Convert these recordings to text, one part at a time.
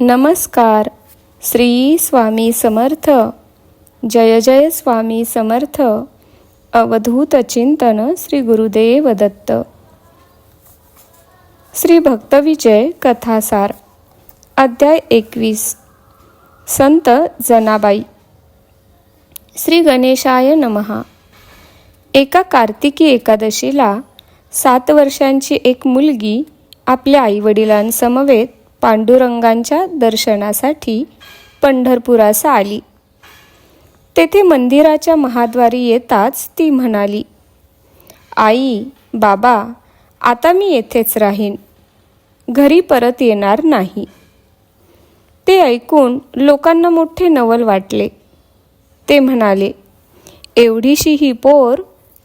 नमस्कार. श्री स्वामी समर्थ. जय जय स्वामी समर्थ. अवधूत चिंतन श्री गुरुदेव दत्त. श्री भक्तविजय कथासार. अध्याय एकवीस. संत जनाबाई. श्री गणेशाय नमहा एका कार्तिकी एकादशीला सात वर्षांची एक मुलगी आपल्या आईवडिलांसमवेत पांडुरंगांच्या दर्शनासाठी पंढरपुरास आली. तेथे मंदिराच्या महाद्वारी येताच ती म्हणाली आई बाबा आता मी येथेच राहीन. घरी परत येणार नाही. ते ऐकून लोकांना मोठे नवल वाटले. ते म्हणाले एवढीशी ही पोर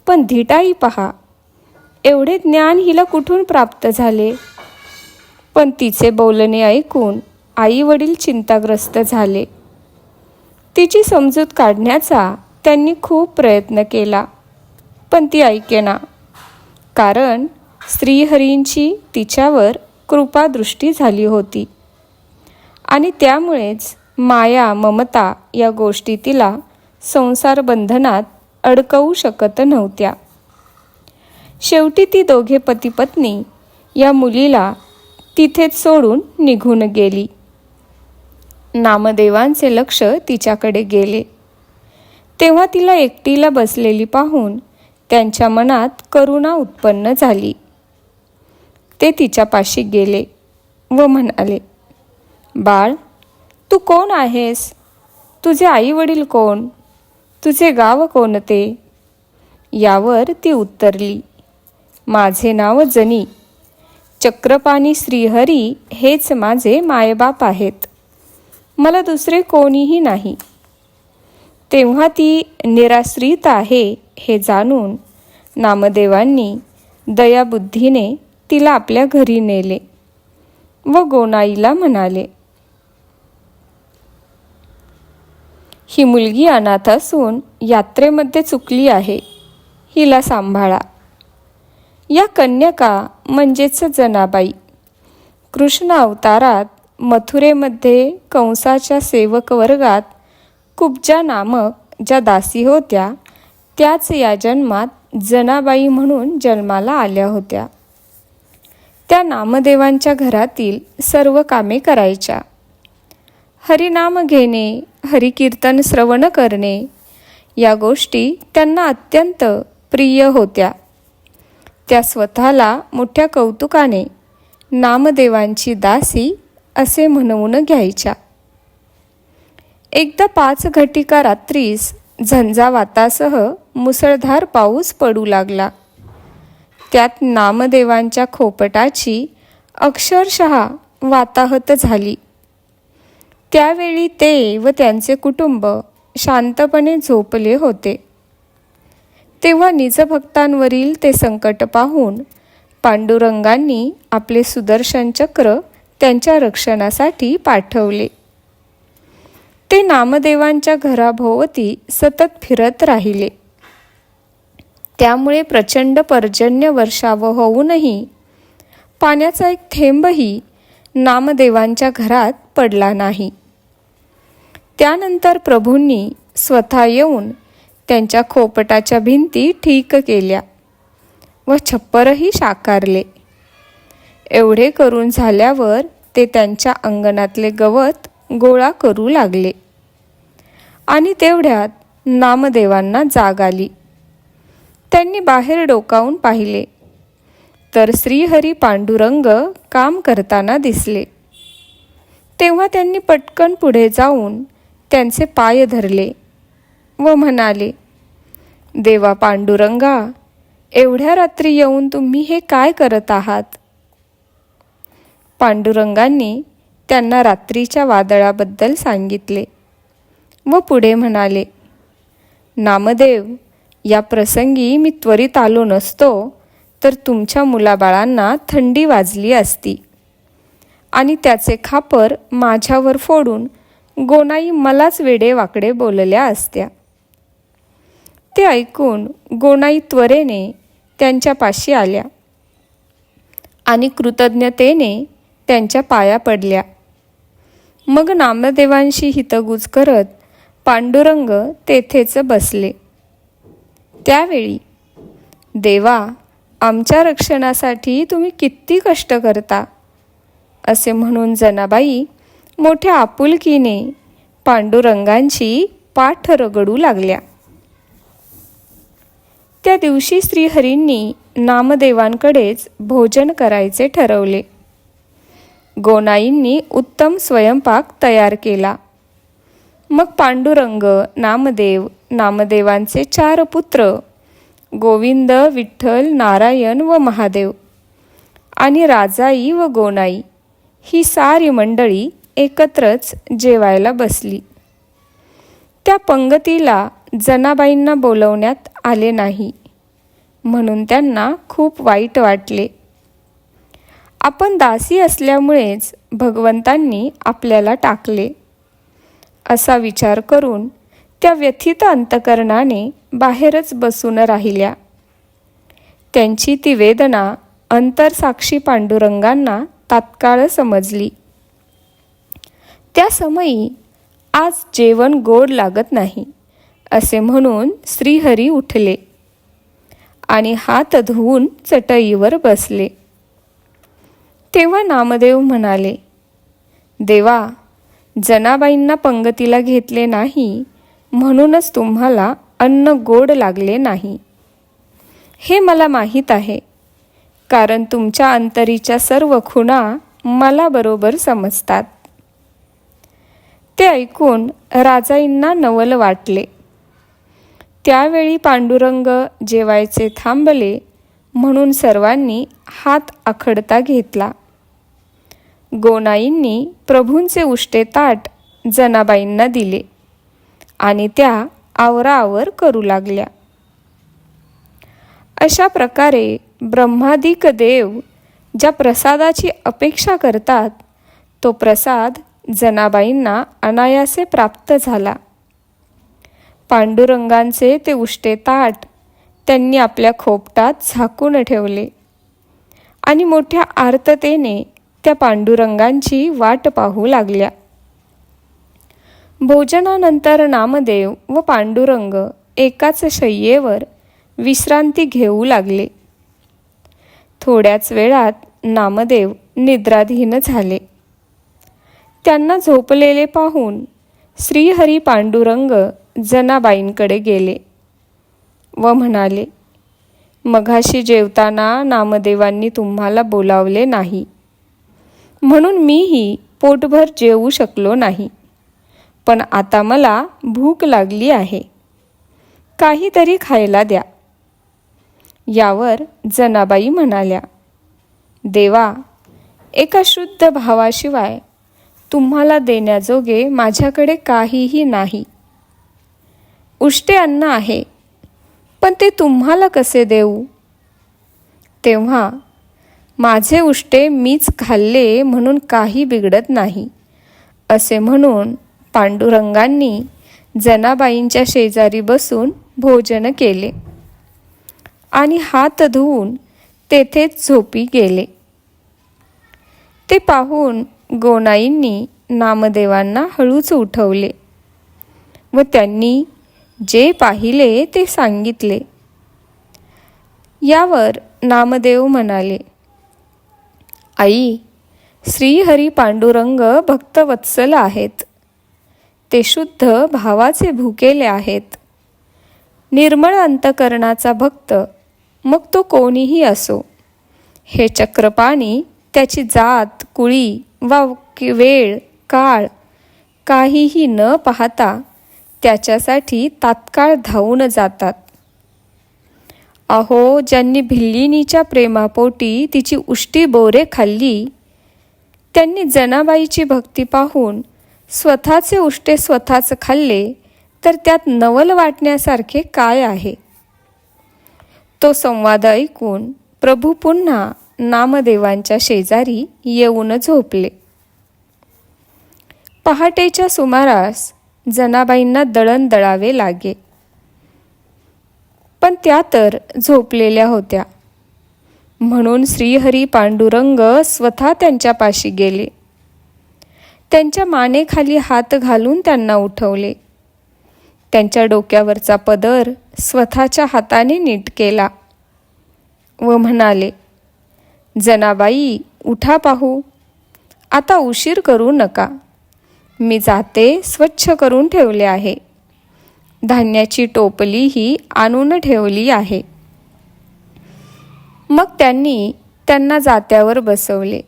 पण धिटाई पहा. एवढे ज्ञान हिला कुठून प्राप्त झाले? पण तिचे बोलणे ऐकून आई वडील चिंताग्रस्त झाले. तिची समजूत काढण्याचा त्यांनी खूप प्रयत्न केला पण ती ऐकेना. कारण श्रीहरींची तिच्यावर कृपादृष्टी झाली होती. आणि त्यामुळेच माया ममता या गोष्टी तिला संसार बंधनात अडकवू शकत नव्हत्या. शेवटी ती दोघे पतीपत्नी या मुलीला तिथेच सोडून निघून गेली. नामदेवांचे लक्ष तिच्याकडे गेले. तेव्हा तिला एकटीला बसलेली पाहून त्यांच्या मनात करुणा उत्पन्न झाली. ते तिच्यापाशी गेले व म्हणाले बाळ तू कोण आहेस? तुझे आई वडील कोण? तुझे गाव कोणते? यावर ती उत्तरली माझे नाव जनी. चक्रपाणी श्रीहरी हेच माझे मायबाप आहेत. मला दुसरे कोणीही नाही. तेव्हा ती निराश्रित आहे हे जाणून नामदेवांनी दयाबुद्धीने तिला आपल्या घरी नेले व गोनाईला म्हणाले ही मुलगी अनाथ असून यात्रेमध्ये चुकली आहे. हिला सांभाळा. या कन्यका म्हणजेच जनाबाई. कृष्ण अवतारात मथुरेमध्ये कंसाच्या सेवक वर्गात कुब्जा नामक ज्या दासी होत्या त्याच या जन्मात जनाबाई म्हणून जन्माला आल्या होत्या. त्या नामदेवांच्या घरातील सर्व कामे करायच्या. हरिनाम घेणे हरिकीर्तन श्रवण करणे या गोष्टी त्यांना अत्यंत प्रिय होत्या. त्या स्वतःला मोठ्या कौतुकाने नामदेवांची दासी असे म्हणवून घ्यायच्या. एकदा पाच घटिका रात्रीस झंझावातासह मुसळधार पाऊस पडू लागला. त्यात नामदेवांच्या खोपटाची अक्षरशः वाताहत झाली. त्यावेळी ते व त्यांचे कुटुंब शांतपणे झोपले होते. तेव्हा निजभक्तांवरील ते संकट पाहून पांडुरंगांनी आपले सुदर्शन चक्र त्यांच्या रक्षणासाठी पाठवले. ते नामदेवांच्या घराभोवती सतत फिरत राहिले. त्यामुळे प्रचंड पर्जन्य वर्षाव होऊनही पाण्याचा एक थेंबही नामदेवांच्या घरात पडला नाही. त्यानंतर प्रभूंनी स्वतः येऊन त्यांच्या खोपटाच्या भिंती ठीक केल्या व छप्परही साकारले एवढे करून झाल्यावर ते त्यांच्या अंगणातले गवत गोळा करू लागले. आणि तेवढ्यात नामदेवांना जाग आली. त्यांनी बाहेर डोकावून पाहिले. तर श्रीहरी पांडुरंग काम करताना दिसले. तेव्हा त्यांनी पटकन पुढे जाऊन त्यांचे पाय धरले. व म्हणाले देवा पांडुरंगा एवढ्या रात्री येऊन तुम्ही हे काय करत आहात? पांडुरंगांनी त्यांना रात्रीच्या वादळाबद्दल सांगितले व पुढे म्हणाले नामदेव या प्रसंगी मी त्वरित आलो नसतो तर तुमच्या मुलाबाळांना थंडी वाजली असती आणि त्याचे खापर माझ्यावर फोडून गोनाई मलाच वेडे वाकडे बोलल्या असत्या. ते ऐकून गोणाई त्वरेने त्यांच्यापाशी आल्या आणि कृतज्ञतेने त्यांच्या पाया पडल्या. मग नामदेवांशी हितगुज करत पांडुरंग तेथेच बसले. त्यावेळी देवा आमच्या रक्षणासाठी तुम्ही किती कष्ट करता असे म्हणून जनाबाई मोठ्या आपुलकीने पांडुरंगांची पाठ रगडू लागल्या. त्या दिवशी श्रीहरींनी नामदेवांकडेच भोजन करायचे ठरवले. गोनाईंनी उत्तम स्वयंपाक तयार केला. मग पांडुरंग नामदेव नामदेवांचे चार पुत्र गोविंद विठ्ठल नारायण व महादेव आणि राजाई व गोनाई ही सारी मंडळी एकत्रच जेवायला बसली. त्या पंगतीला जनाबाईंना बोलवण्यात आले नाही. म्हणून त्यांना खूप वाईट वाटले. आपण दासी असल्यामुळेच भगवंतांनी आपल्याला टाकले. असा विचार करून त्या व्यथित अंतकरणाने बाहेरच बसून राहिल्या. त्यांची ती वेदना अंतरसाक्षी पांडुरंगांना तात्काळ समजली. त्या समयी आज जेवण गोड लागत नाही. असे म्हणून श्रीहरी उठले आणि हात धुवून चटईवर बसले. तेव्हा नामदेव म्हणाले देवा जनाबाईंना पंगतीला घेतले नाही म्हणूनच तुम्हाला अन्न गोड लागले नाही. हे मला माहीत आहे कारण तुमच्या अंतरीच्या सर्व खुणा मला बरोबर समजतात. ते ऐकून राजाईंना नवल वाटले. त्यावेळी पांडुरंग जेवायचे थांबले म्हणून सर्वांनी हात आखडता घेतला. गोनाईंनी प्रभूंचे उष्टे ताट जनाबाईंना दिले आणि त्या आवराआवर करू लागल्या. अशा प्रकारे ब्रह्मादिक देव ज्या प्रसादाची अपेक्षा करतात तो प्रसाद जनाबाईंना अनायासे प्राप्त झाला. पांडुरंगांचे ते उष्टे ताट त्यांनी आपल्या खोपटात झाकून ठेवले. आणि मोठ्या आर्ततेने त्या पांडुरंगांची वाट पाहू लागल्या. भोजनानंतर नामदेव व पांडुरंग एकाच शय्येवर विश्रांती घेऊ लागले. थोड्याच वेळात नामदेव निद्राधीन झाले. त्यांना झोपलेले पाहून श्रीहरी पांडुरंग जनाबाईंकडे गेले व म्हणाले मघाशी जेवताना नामदेवांनी तुम्हाला बोलावले नाही. म्हणून मीही पोटभर जेवू शकलो नाही. पण आता मला भूक लागली आहे. काहीतरी खायला द्या. यावर जनाबाई म्हणाल्या देवा एका शुद्ध भावाशिवाय तुम्हाला देण्याजोगे माझ्याकडे काहीही नाही. उष्टे अन्न आहे. पण ते तुम्हाला कसे देऊ? तेव्हा माझे उष्टे मीच खाल्ले म्हणून काही बिघडत नाही असे म्हणून पांडुरंगांनी जनाबाईंच्या शेजारी बसून भोजन केले. आणि हात धुवून तेथेच झोपी गेले. ते पाहून गोनाईंनी नामदेवांना हळूच उठवले व त्यांनी जे पाहिले ते सांगितले. यावर नामदेव म्हणाले आई श्रीहरी पांडुरंग भक्तवत्सल आहेत. ते शुद्ध भावाचे भुकेले आहेत. निर्मळ अंतकरणाचा भक्त मग तो कोणीही असो. हे चक्रपाणी त्याची जात कुळी वा वेळ काळ काहीही न पाहता त्याच्यासाठी तात्काळ धावून जातात. अहो ज्यांनी भिल्लिनीच्या प्रेमापोटी तिची उष्टी बोरे खाल्ली त्यांनी जनाबाईची भक्ती पाहून स्वतःचे उष्टे स्वतःच खाल्ले तर त्यात नवल वाटण्यासारखे काय आहे? तो संवाद ऐकून प्रभू पुन्हा नामदेवांच्या शेजारी येऊन झोपले. पहाटेच्या सुमारास जनाबाईंना दळण दळावे लागे. पण त्या तर झोपलेल्या होत्या. म्हणून श्रीहरी पांडुरंग स्वतः त्यांच्यापाशी गेले. त्यांच्या मानेखाली हात घालून त्यांना उठवले. त्यांच्या डोक्यावरचा पदर स्वतःच्या हाताने नीट केला व म्हणाले जनाबाई उठा पाहू. आता उशीर करू नका. मी जाते स्वच्छ करून ठेवले आहे. धान्याची टोपलीही आणून ठेवली आहे. मग त्यांनी त्यांना जात्यावर बसवले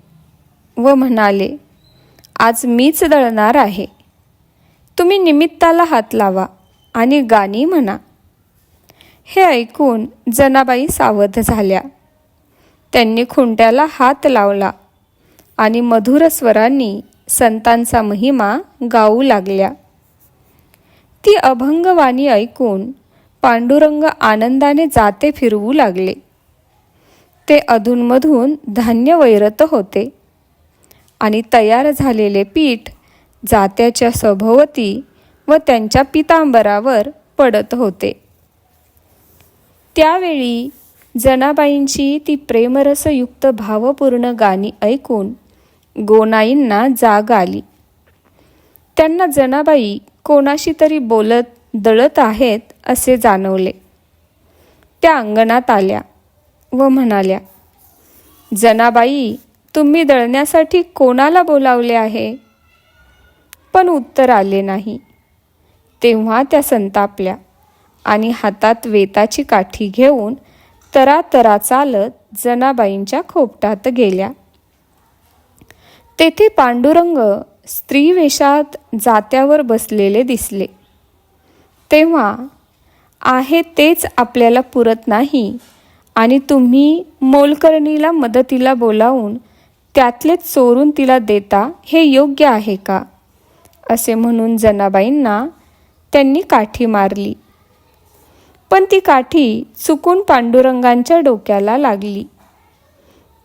व म्हणाले आज मीच दळणार आहे. तुम्ही निमित्ताला हात लावा आणि गाणी म्हणा. हे ऐकून जनाबाई सावध झाल्या. त्यांनी खुंट्याला हात लावला आणि मधुर स्वरांनी संतांचा महिमा गाऊ लागल्या. ती अभंगवाणी ऐकून पांडुरंग आनंदाने जाते फिरवू लागले. ते अधूनमधून धान्य वैरत होते आणि तयार झालेले पीठ जात्याच्या सभोवती व त्यांच्या पितांबरावर पडत होते. त्यावेळी जनाबाईंची ती प्रेमरसयुक्त भावपूर्ण गाणी ऐकून गोनाईंना जाग आली. त्यांना जनाबाई कोणाशी तरी बोलत दळत आहेत असे जाणवले. त्या अंगणात आल्या व म्हणाल्या जनाबाई तुम्ही दळण्यासाठी कोणाला बोलावले आहे? पण उत्तर आले नाही. तेव्हा त्या संतापल्या आणि हातात वेताची काठी घेऊन तरातरा चालत जनाबाईंच्या खोपटात गेल्या. तेथे पांडुरंग स्त्री वेशात जात्यावर बसलेले दिसले. तेव्हा आहे तेच आपल्याला पुरत नाही आणि तुम्ही मोलकर्णीला मदतीला बोलावून त्यातलेच चोरून तिला देता हे योग्य आहे का? असे म्हणून जनाबाईंना त्यांनी काठी मारली. पण ती काठी चुकून पांडुरंगांच्या डोक्याला लागली.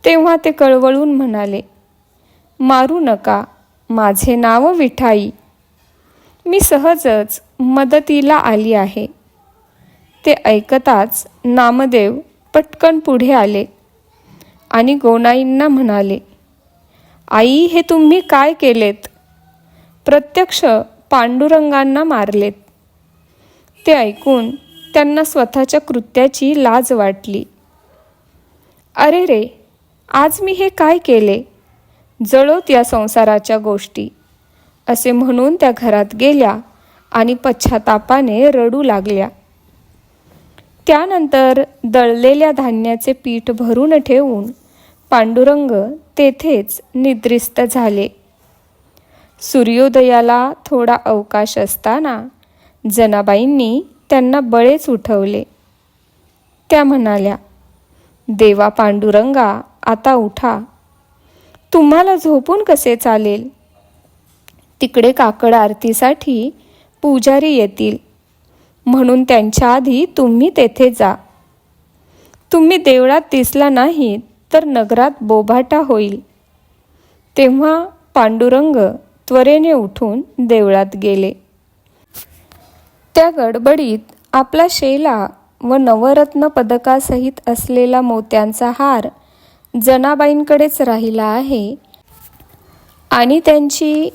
तेव्हा ते कळवळून म्हणाले मारू नका. माझे नाव विठाई. मी सहजच मदतीला आली आहे. ते ऐकताच नामदेव पटकन पुढे आले आणि गोनाईंना म्हणाले आई हे तुम्ही काय केलेत? प्रत्यक्ष पांडुरंगांना मारलेत. ते ऐकून त्यांना स्वतःच्या कृत्याची लाज वाटली. अरे रे आज मी हे काय केले? जळोत या संसाराच्या गोष्टी. असे म्हणून त्या घरात गेल्या आणि पश्चातापाने रडू लागल्या. त्यानंतर दळलेल्या धान्याचे पीठ भरून ठेवून पांडुरंग तेथेच निद्रिस्त झाले. सूर्योदयाला थोडा अवकाश असताना जनाबाईंनी त्यांना बळेच उठवले. त्या म्हणाल्या देवा पांडुरंगा आता उठा. तुम्हाला झोपून कसे चालेल? तिकडे काकड आरतीसाठी पुजारी येतील. म्हणून त्यांच्या आधी तुम्ही तेथे जा. तुम्ही देवळात दिसला नाही तर नगरात बोभाटा होईल. तेव्हा पांडुरंग त्वरेने उठून देवळात गेले. त्या गडबडीत आपला शेला व नवरत्न पदकासहित असलेला मोत्यांचा हार जनाबाईंकडेच राहिला आहे. आणि त्यांची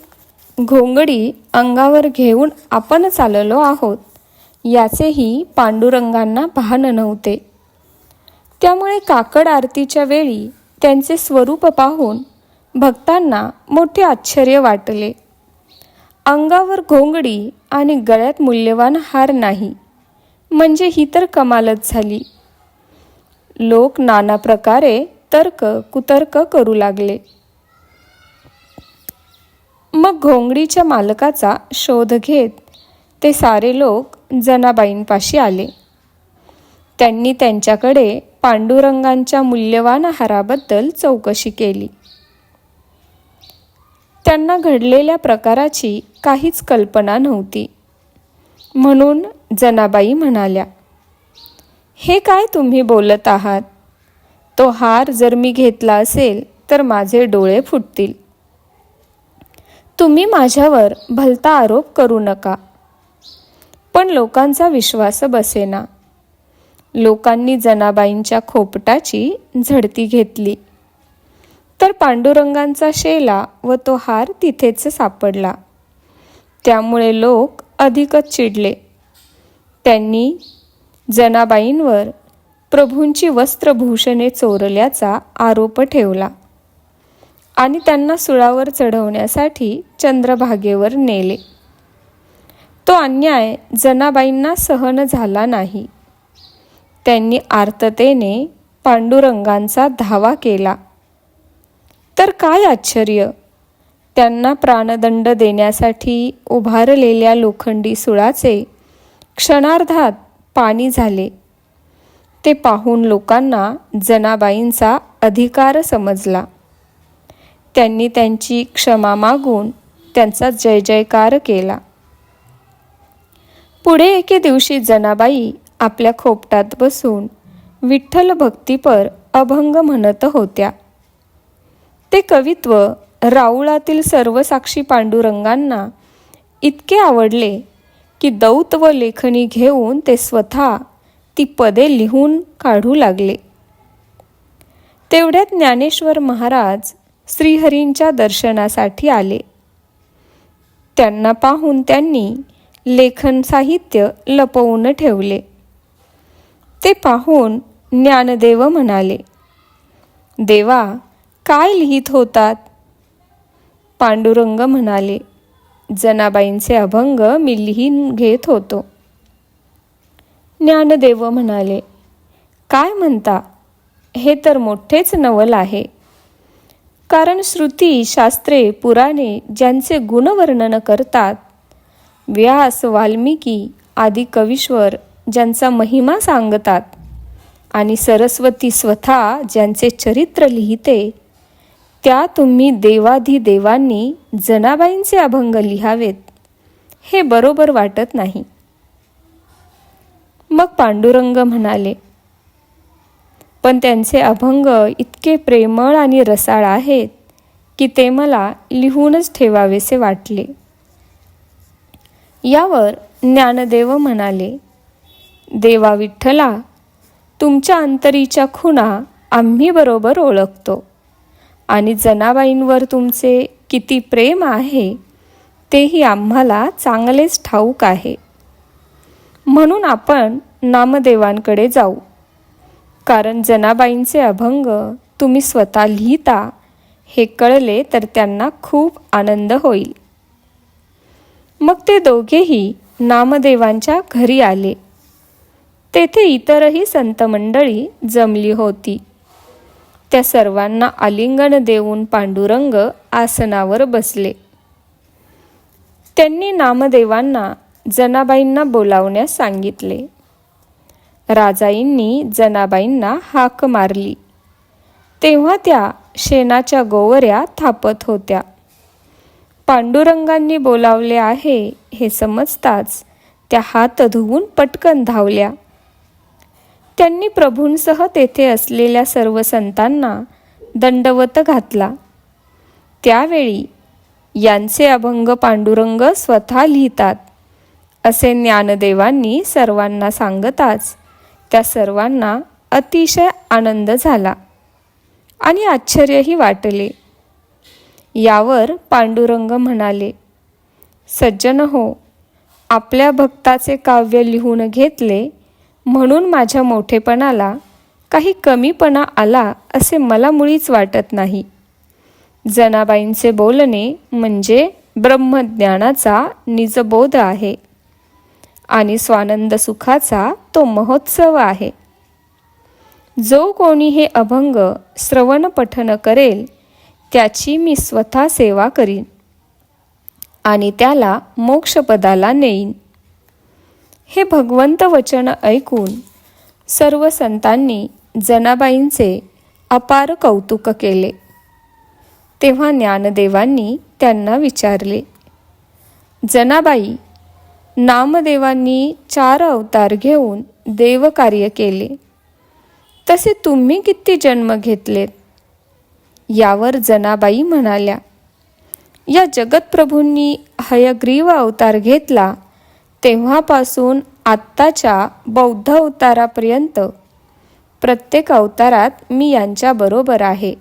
घोंगडी अंगावर घेऊन आपणच आलेलो आहोत. याचेही पांडुरंगांना भान नव्हते. त्यामुळे काकड आरतीच्या वेळी त्यांचे स्वरूप पाहून भक्तांना मोठे आश्चर्य वाटले. अंगावर घोंगडी आणि गळ्यात मूल्यवान हार नाही. म्हणजे ही तर कमालच झाली. लोक नाना प्रकारे तर्क कुतर्क करू लागले. मग घोंगडीच्या मालकाचा शोध घेत ते सारे लोक जनाबाईंपाशी आले. त्यांनी त्यांच्याकडे पांडुरंगांच्या मूल्यवान हाराबद्दल चौकशी केली. त्यांना घडलेल्या प्रकाराची काहीच कल्पना नव्हती. म्हणून जनाबाई म्हणाल्या हे काय तुम्ही बोलत आहात? तो हार जर मी घेतला असेल तर माझे डोळे फुटतील. तुम्ही माझ्यावर भलता आरोप करू नका. पण लोकांचा विश्वास बसेना. लोकांनी जनाबाईंच्या खोपटाची झडती घेतली. तर पांडुरंगांचा शेला व तो हार तिथेच सापडला. त्यामुळे लोक अधिकच चिडले. त्यांनी जनाबाईंवर प्रभूंची वस्त्रभूषणे चोरल्याचा आरोप ठेवला. आणि त्यांना सुळावर चढवण्यासाठी चंद्रभागेवर नेले. तो अन्याय जनाबाईंना सहन झाला नाही. त्यांनी आर्ततेने पांडुरंगांचा धावा केला. तर काय आश्चर्य! त्यांना प्राणदंड देण्यासाठी उभारलेल्या लोखंडी सुळाचे क्षणार्धात पाणी झाले. ते पाहून लोकांना जनाबाईंचा अधिकार समजला. त्यांनी त्यांची क्षमा मागून त्यांचा जय जयकार केला. पुढे एके दिवशी जनाबाई आपल्या खोपटात बसून विठ्ठल भक्तीपर अभंग म्हणत होत्या. ते कवित्व राऊळातील सर्व साक्षी पांडुरंगांना इतके आवडले की दौत व लेखणी घेऊन ते स्वतः ती पदे लिहून काढू लागले. तेवढ्यात ज्ञानेश्वर महाराज श्रीहरींच्या दर्शनासाठी आले. त्यांना पाहून त्यांनी लेखन साहित्य लपवून ठेवले. ते पाहून ज्ञानदेव म्हणाले देवा काय लिहित होतात? पांडुरंग म्हणाले जनाबाईंचे अभंग मी लिहून घेत होतो. ज्ञानदेव म्हणाले काय म्हणता? हे तर मोठेच नवल आहे. कारण श्रुती शास्त्रे पुराणे ज्यांचे गुणवर्णन करतात व्यास वाल्मिकी आदी कवीश्वर ज्यांचा महिमा सांगतात आणि सरस्वती स्वतः ज्यांचे चरित्र लिहिते त्या तुम्ही देवाधिदेवांनी जनाबाईंचे अभंग लिहावेत. हे बरोबर वाटत नाही. मग पांडुरंग म्हणाले पण त्यांचे अभंग इतके प्रेमळ आणि रसाळ आहेत की ते मला लिहूनच ठेवावेसे वाटले. यावर ज्ञानदेव म्हणाले देवा विठ्ठला तुमच्या अंतरीच्या खुणा आम्ही बरोबर ओळखतो आणि जनाबाईंवर तुमचे किती प्रेम आहे तेही आम्हाला चांगलेच ठाऊक आहे. म्हणून आपण नामदेवांकडे जाऊ. कारण जनाबाईंचे अभंग तुम्ही स्वतः लिहिता हे कळले तर त्यांना खूप आनंद होईल. मग ते दोघेही नामदेवांच्या घरी आले. तेथे इतरही संत मंडळी जमली होती. त्या सर्वांना आलिंगन देऊन पांडुरंग आसनावर बसले. त्यांनी नामदेवांना जनाबाईंना बोलावण्यास सांगितले. राजाईंनी जनाबाईंना हाक मारली. तेव्हा त्या शेणाच्या गोवऱ्या थापत होत्या. पांडुरंगांनी बोलावले आहे हे समजताच त्या हात धुवून पटकन धावल्या. त्यांनी प्रभूंसह तेथे असलेल्या सर्व संतांना दंडवत घातला. त्यावेळी यांचे अभंग पांडुरंग स्वतः लिहितात. असे ज्ञानदेवांनी सर्वांना सांगताच त्या सर्वांना अतिशय आनंद झाला आणि आश्चर्यही वाटले. यावर पांडुरंग म्हणाले सज्जन हो आपल्या भक्ताचे काव्य लिहून घेतले म्हणून माझ्या मोठेपणाला काही कमीपणा आला असे मला मुळीच वाटत नाही. जनाबाईंचे बोलणे म्हणजे ब्रह्मज्ञानाचा निजबोध आहे. आणि स्वानंद सुखाचा तो महोत्सव आहे. जो कोणी हे अभंग श्रवण पठन करेल त्याची मी स्वतः सेवा करीन आणि त्याला मोक्षपदाला नेईन. हे भगवंत वचन ऐकून सर्व संतांनी जनाबाईंचे अपार कौतुक केले. तेव्हा ज्ञानदेवांनी त्यांना विचारले जनाबाई नामदेवांनी चार अवतार घेऊन देवकार्य केले. तसे तुम्ही किती जन्म घेतलेत? यावर जनाबाई म्हणाल्या या जगतप्रभूंनी हयग्रीव अवतार घेतला तेव्हापासून आत्ताच्या बौद्ध अवतारापर्यंत प्रत्येक अवतारात मी यांच्याबरोबर आहे.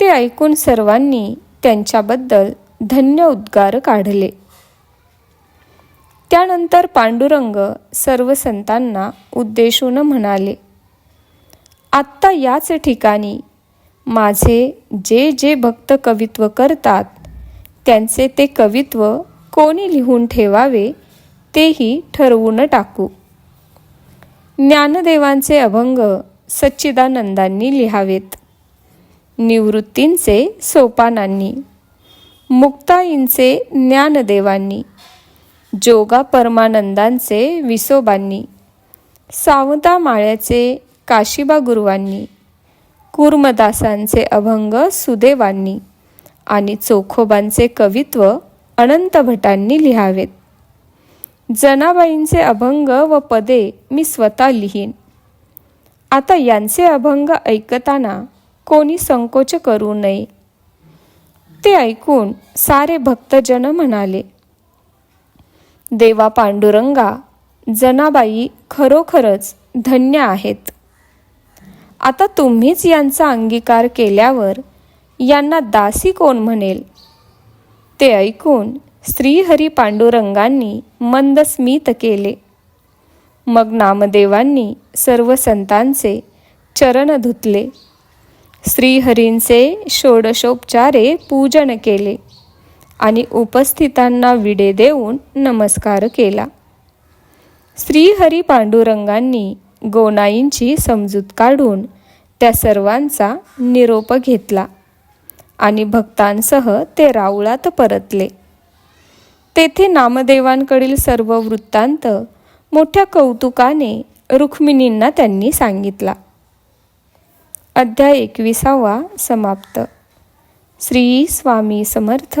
ते ऐकून सर्वांनी त्यांच्याबद्दल धन्य उद्गार काढले. त्यानंतर पांडुरंग सर्व संतांना उद्देशून म्हणाले आत्ता याच ठिकाणी माझे जे जे भक्त कवित्व करतात त्यांचे ते कवित्व कोणी लिहून ठेवावे तेही ठरवून टाकू. ज्ञानदेवांचे अभंग सच्चिदानंदांनी लिहावेत. निवृत्तींचे सोपानांनी मुक्ताईंचे ज्ञानदेवांनी जोगा परमानंदांचे विसोबांनी सावता माळ्याचे काशिबा गुरुवांनी कुर्मदासांचे अभंग सुदेवांनी आणि चोखोबांचे कवित्व अनंत भटांनी लिहावेत. जनाबाईंचे अभंग व पदे मी स्वतः लिहीन. आता यांचे अभंग ऐकताना कोणी संकोच करू नये. ते ऐकून सारे भक्तजन म्हणाले देवा पांडुरंगा जनाबाई खरोखरच धन्य आहेत. आता तुम्हीच यांचा अंगीकार केल्यावर यांना दासी कोण म्हणेल? ते ऐकून श्रीहरी पांडुरंगांनी मंद स्मित केले. मग नामदेवांनी सर्व संतांचे चरण धुतले. श्रीहरींचे षोडशोपचारे पूजन केले. आणि उपस्थितांना विडे देऊन नमस्कार केला. श्रीहरी पांडुरंगांनी गोनाईंची समजूत काढून त्या सर्वांचा निरोप घेतला आणि भक्तांसह ते राऊळात परतले. तेथे नामदेवांकडील सर्व वृत्तांत मोठ्या कौतुकाने रुक्मिणींना त्यांनी सांगितला. अध्याय एकविसावा समाप्त. श्री स्वामी समर्थ.